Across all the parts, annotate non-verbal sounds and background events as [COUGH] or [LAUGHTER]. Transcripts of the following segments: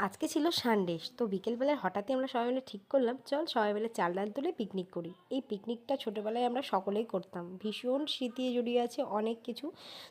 আজকে ছিল সানডে তো বিকেলবেলায় হঠাৎই আমরা সবাই মিলে ঠিক করলাম, চল সবাই মিলে চাল ডাল তুলে পিকনিক করি। এই পিকনিকটা ছোটোবেলায় আমরা সকলেই করতাম। ভীষণ স্মৃতি জড়িয়ে আছে অনেক কিছু।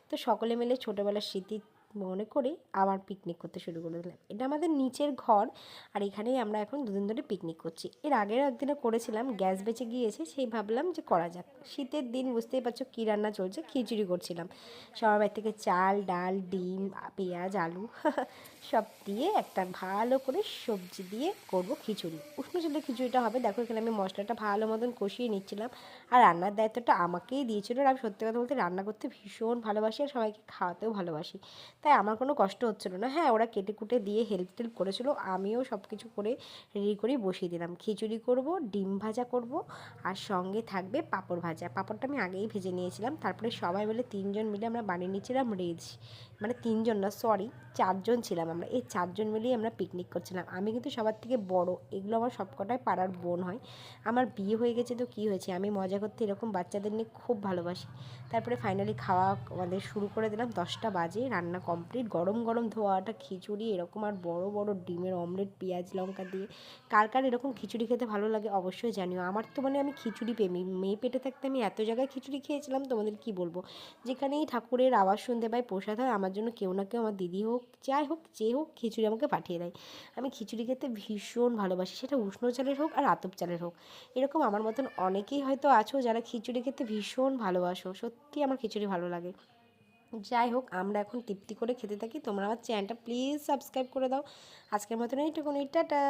তো সকলে মিলে ছোটোবেলার স্মৃতি মনে করে আবার পিকনিক করতে শুরু করে দিলাম। এটা আমাদের নিচের ঘর আর এখানেই আমরা এখন দুদিন ধরে পিকনিক করছি। এর আগের একদিনে করেছিলাম গ্যাস বেঁচে গিয়েছে, সেই ভাবলাম যে করা যাক। শীতের দিন বুঝতেই পারছ কী রান্না চলছে, খিচুড়ি করছিলাম। সবার বাড়ি থেকে চাল, ডাল, ডিম, পেঁয়াজ, আলু [LAUGHS] সব দিয়ে একটা ভালো করে সবজি দিয়ে করব খিচুড়ি। উষ্ণ চালের খিচুড়িটা হবে। দেখো এখানে আমি মশলাটা ভালো মতন কষিয়ে নিচ্ছিলাম আর রান্নার দায়িত্বটা আমাকেই দিয়েছিল। আর আমি সত্যি কথা বলতে রান্না করতে ভীষণ ভালোবাসি আর সবাইকে খাওয়াতেও ভালোবাসি। তাই আমার কোনো কষ্ট হচ্ছিল না। হ্যাঁ ওরা কেটে কুটে দিয়ে হেল্প টেল্প করেছিল, আমিও সব কিছু করে রেডি করে বসিয়ে দিলাম। খিচুড়ি করব, ডিম ভাজা করব, আর সঙ্গে থাকবে পাঁপড় ভাজা। পাঁপড়টা আমি আগেই ভেজে নিয়েছিলাম, তারপরে সবাই মিলে তিনজন মিলে আমরা বানিয়ে নিয়েছিলাম রেজ মানে তিনজন না সরি চারজন ছিলাম আমরা। এই চারজন মিলেই আমরা পিকনিক করছিলাম। আমি কিন্তু সবার থেকে বড়, এগুলো আমার সবকটাই পাড়ার বোন হয়। আমার বিয়ে হয়ে গেছে তো কী হয়েছে? আমি মজা করতে এরকম বাচ্চাদের নিয়ে খুব ভালোবাসি। তারপরে ফাইনালি খাওয়া আমাদের শুরু করে দিলাম, দশটা বাজে, রান্না কমপ্লিট গরম গরম ধোয়াটা, খিচুড়ি, এরকম আর বড় বড় ডিমের অমলেট পেঁয়াজ লঙ্কা দিয়ে। কার কার এরকম খিচুড়ি খেতে ভালো লাগে অবশ্যই জানিও। আমার তো মানে আমি খিচুড়ি প্রেমী। মেয়ে পেটে থাকতে আমি এত জায়গায় খিচুড়ি খেয়েছিলাম, তোমাদের কি বলব? যেখানেই ঠাকুরের আওয়াজ শুনতে পাই, প্রসাদ হয়, আমার জন্য কেউ না কেউ আমার দিদি হোক, যাই হোক, যে হোক, খিচুড়ি আমাকে পাঠিয়ে দেয়। আমি খিচুড়ি খেতে ভীষণ ভালোবাসি। সেটা উষ্ণ চালের হোক আর আতপ চালের হোক। এরকম আমার মতন অনেকেই হয়তো আছো যারা খিচুড়ি খেতে ভীষণ ভালোবাসো। সত্যি আমার খিচুড়ি ভালো লাগে। যাই হোক, আমরা এখন তৃপ্তি করে খেতে থাকি। তোমরা আমার চ্যানেলটা প্লিজ সাবস্ক্রাইব করে দাও। আজকের মতন এইটুকুনি, টাটা!